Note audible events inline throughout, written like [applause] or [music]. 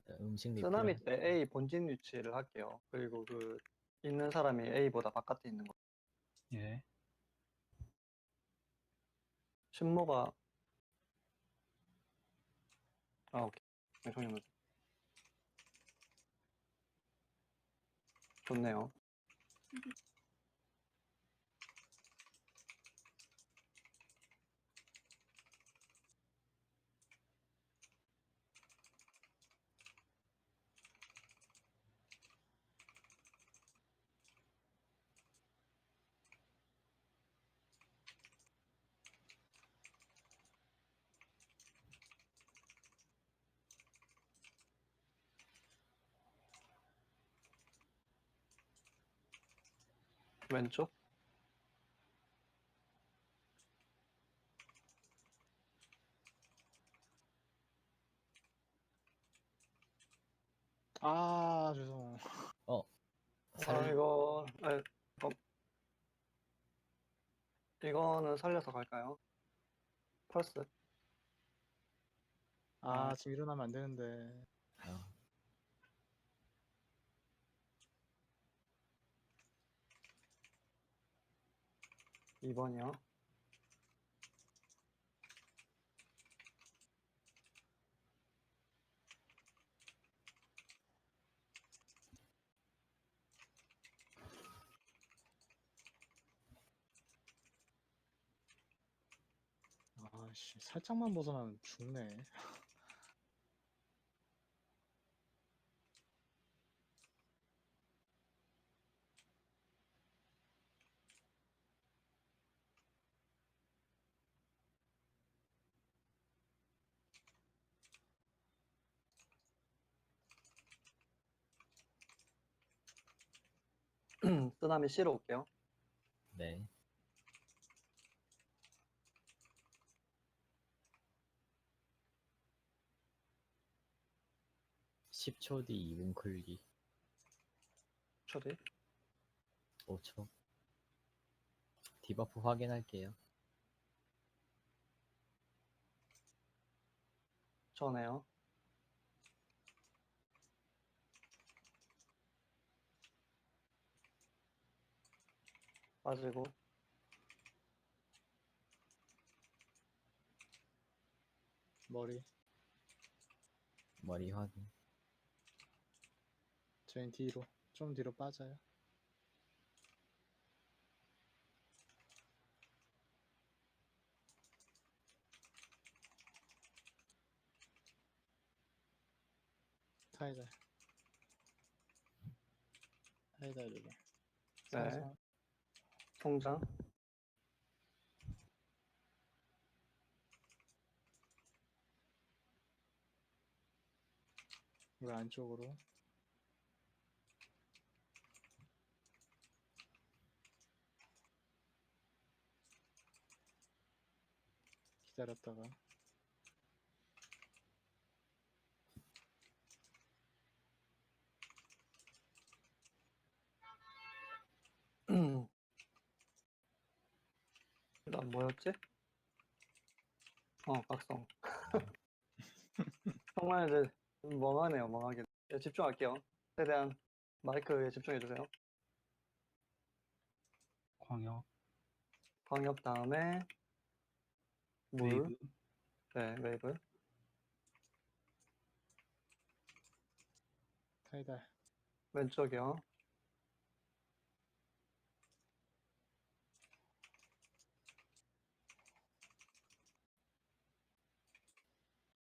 일단 음식 리필 쓰나미 때 A 본진 위치를 할게요. 그리고 그 있는 사람이 A보다 바깥에 있는 거. 예. 신모가 아 오케이. 네, 형님은 좋네요. [laughs] 왼쪽 아 죄송. 아살 이거 아, 이거 이거는 살려서 갈까요? 펄스 아 지금 일어나면 안 되는데. 아, 2번이요. 아씨 살짝만 벗어나면 죽네. [clears throat] 쓰나미 C로 올게요. 네. (10초) 뒤 (2분) 클기 초디 (5초) 디버프 확인할게요 전에요. 빠지고 머리. 머리 확인 저희 뒤로 좀 뒤로 빠져요. 타이다. 타이다 이거. 네. 통장 우리 안쪽으로. 기다렸다가 뭐였지? 어 각성. [laughs] 정말 이제 멍하네요 멍하게. 네, 집중할게요. 최대한 마이크에 집중해 주세요. 광역 광역 다음에 물, 웨이브 네 웨이브. 타이다 왼쪽이요.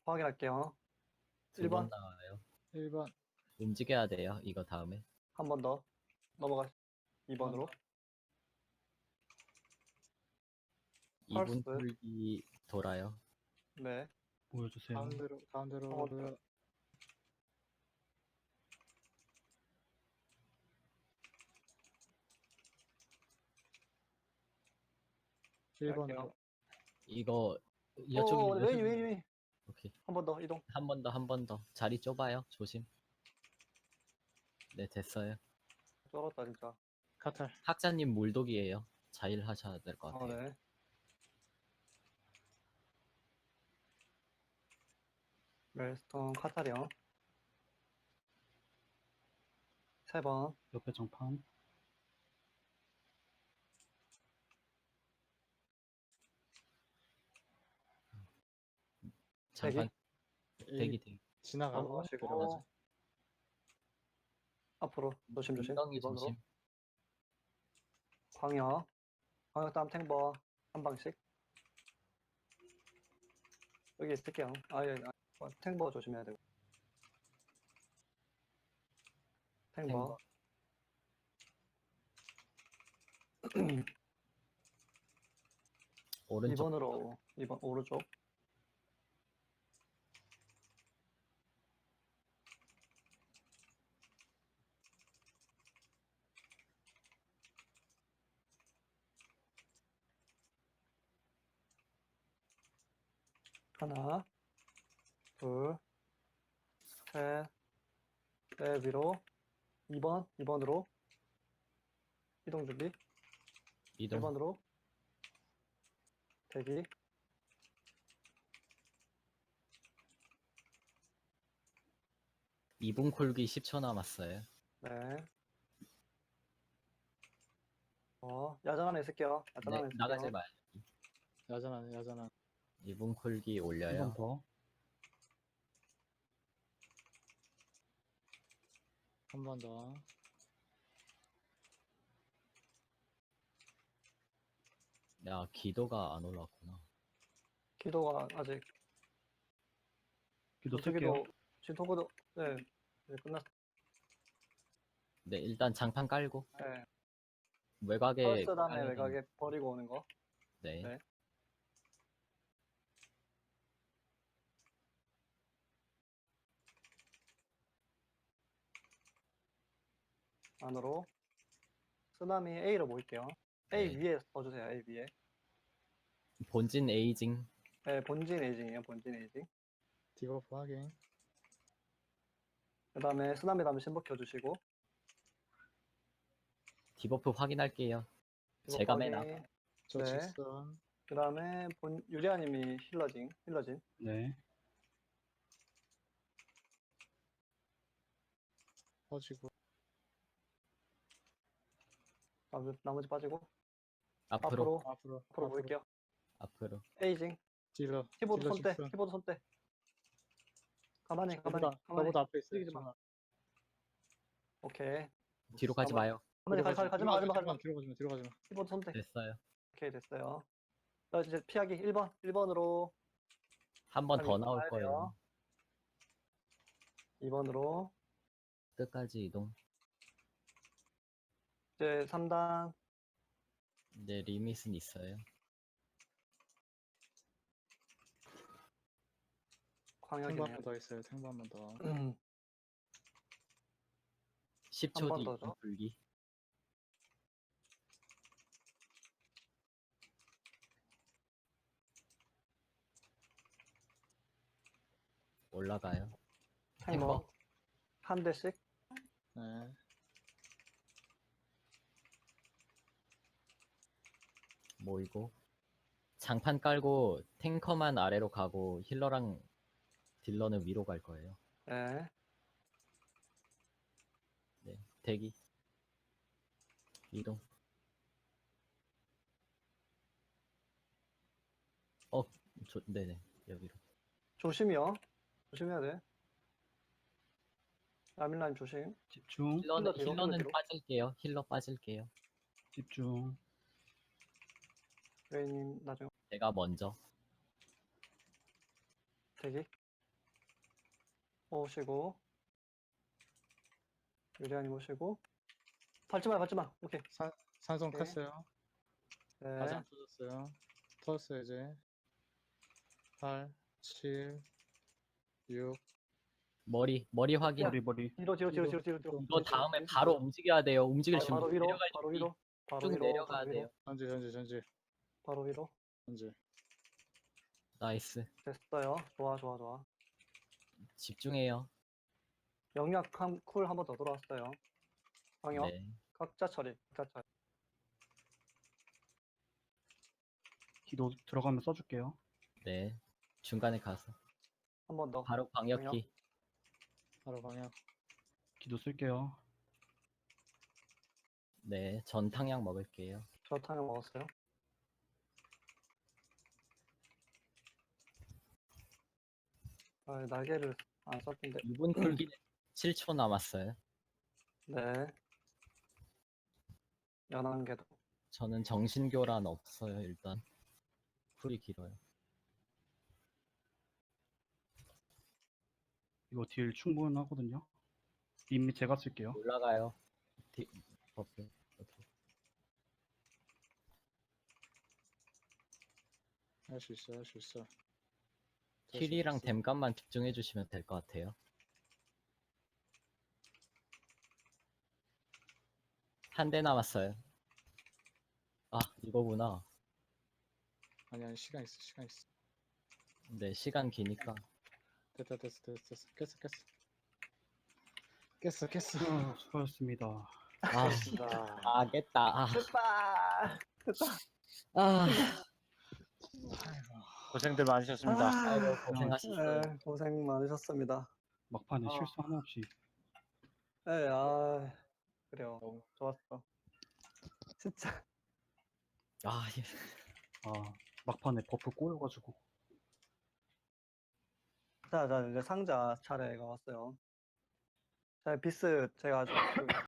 확인할게요. 두 1번 번 나와요 1번 움직여야 돼요 이거 다음에 한 번 더 넘어가. 2번으로. 2분 펄스. 클기 돌아요 네. 보여주세요. 가운데로 가운데로 어, 그 갈게요. 1번으로 이거 오, 이쪽이 웨이 웨이 웨이. 오케이. 한 번 더 이동. 한 번 더, 한 번 더. 자리 좁아요. 조심. 네, 됐어요. 쩔었다 진짜. 카탈. 학자님 물독이에요. 자일하셔야 될것 같아요. 아, 네. 레스톤 카탈이요. 세 번. 옆에 정판 이 대기 대기. 지나가고 넘어가시고. 들어가죠. 앞으로 조심 조심. 엉덩이 2번으로. 조심. 광역. 광역 다음 탱버 한 방씩. 여기 있을게요. 아, 예, 아, 어, 탱버 조심해야 되고. 탱버. [clears throat] 오른쪽 2번으로 2번 오른쪽. 하나, 둘, 셋, 넷 위로 2번, 2번으로 이동 준비. 이동. 1번으로 대기. 2분 콜기 10초 남았어요. 네. 어, 야전 하나 있을게요. 야전 네, 하나 있을게요. 나가지 말. 야전하네 야전하네 2분 콜기 올려요. 1번 더. 한 번 더. 야, 기도가 안 올라왔구나. 기도가 아직 기도 특기도. 지도기도 네 이제 끝났 네, 일단 장판 깔고 네 외곽에. 다음에 외곽에 버리고 오는 거. 네. 네. 안으로 쓰나미 A로 모일게요. A 네. 위에 써주세요. A 위에. 본진 에이징 네, 본진 에이징이에요. 본진 에이징. 디버프 확인. 그 다음에 쓰나미 다음에 신복 켜주시고. 디버프 확인할게요. 제가 맨 앞. 저 네. 직선. 그 다음에 본 유리아님이 힐러징, 힐러진. 네. 퍼지고. 나머지, 나머지 빠지고. 앞으로 앞으로, 앞으로. 앞으로 모일게요. 앞으로 에이징. 딜러. 키보드 딜러 손대, 직선. 키보드 손대. 가만히, 가만히, 너보다 가만히. 앞에 있어요. 쓰레기지 마. 오케이. 뒤로 가지 가만- 마요. 가만히, 가, 가, 가지마, 가지마, 가지마. 뒤로 가지마. 뒤로 가지마. 키보드 손대. 됐어요. 오케이, 됐어요. 자, 이제 피하기 1번, 1번으로, 한 번 더 가야 나올. 거예요. 2번으로, 끝까지 이동. 이제 3단, 이제 리밋은 있어요. 탱버 광역이네요. 한번 더 있어요. 탱버 한번 더. [clears throat] 음, 10초 번뒤 더죠? 콜기. 올라가요. 탱버. 한 대씩. 네. 모이고 장판 깔고 탱커만 아래로 가고 힐러랑 딜러는 위로 갈 거예요. 네. 네, 대기. 이동. 어, 저, 네네, 여기로. 조심이요. 조심해야 돼. 라밀라님 조심. 집중. 힐러는, 힐러는 뒤로. 빠질게요. 힐러 빠질게요. 집중. 레이님 나중에 제가 먼저. 대기. 오시고. 유리아님 오시고. 밟지 마, 밟지 마. 오케이. 산성 오케이. 켰어요. 네. 안 터졌어요. 터졌어요 이제. 8, 7, 6. 머리, 머리 확인. 머리 머리. 뒤로, 뒤로, 뒤로, 뒤로, 뒤로. 이거 다음에 바로 움직여야 돼요. 움직일 바로, 준비. 바로 위로, 바로. 위로, 바로 쭉 위로, 내려가야 바로 돼요. 위로, 전지 전지 전지 바로 위로. 전지. 나이스. 됐어요. 좋아, 좋아, 좋아. 집중해요. 영약 한, 쿨 한 번더 들어왔어요. 방역, 네. 각자 처리, 각자 처리. 기도 들어가면 써줄게요. 네. 중간에 가서. 한 번 더. 바로 광역기. 바로 방향. 기도 쓸게요. 네, 전 탕약 먹을게요. 저 탕을 먹었어요. 아, 날개를 안 썼던데. 2분 쿨기 7초 남았어요. 네. 연한 개도. 저는 정신교란 없어요, 일단. 쿨이 길어요. 이거 딜 충분하거든요. 이미 제가 쓸게요. 올라가요. 디, 버프. 오케이. 할수 있어 할 수 있어 있어. 댐감만 집중해 주시면 될 것 같아요. 한 대 남았어요. 아, 이거구나. 아니 아니 시간 있어 시간 있어 네, 시간 기니까. 됐다 됐어 됐어 됐어 깼어 깼어 깼어 깼어 아, 수고하셨습니다. 아, 자, 아, 깼다. 아, 됐다! 됐다! 아, 고생들 많으셨습니다. 아이고, 고생하셨어요. 네, 고생 많으셨습니다. 막판에 아. 실수 하나 없이 네, 아, 그래요. 너무 좋았어. 진짜. 아, 예. 아 막판에 버프 꼬여가지고 자, 자, 이제 상자 차례가 왔어요. 자, 비스 제가 그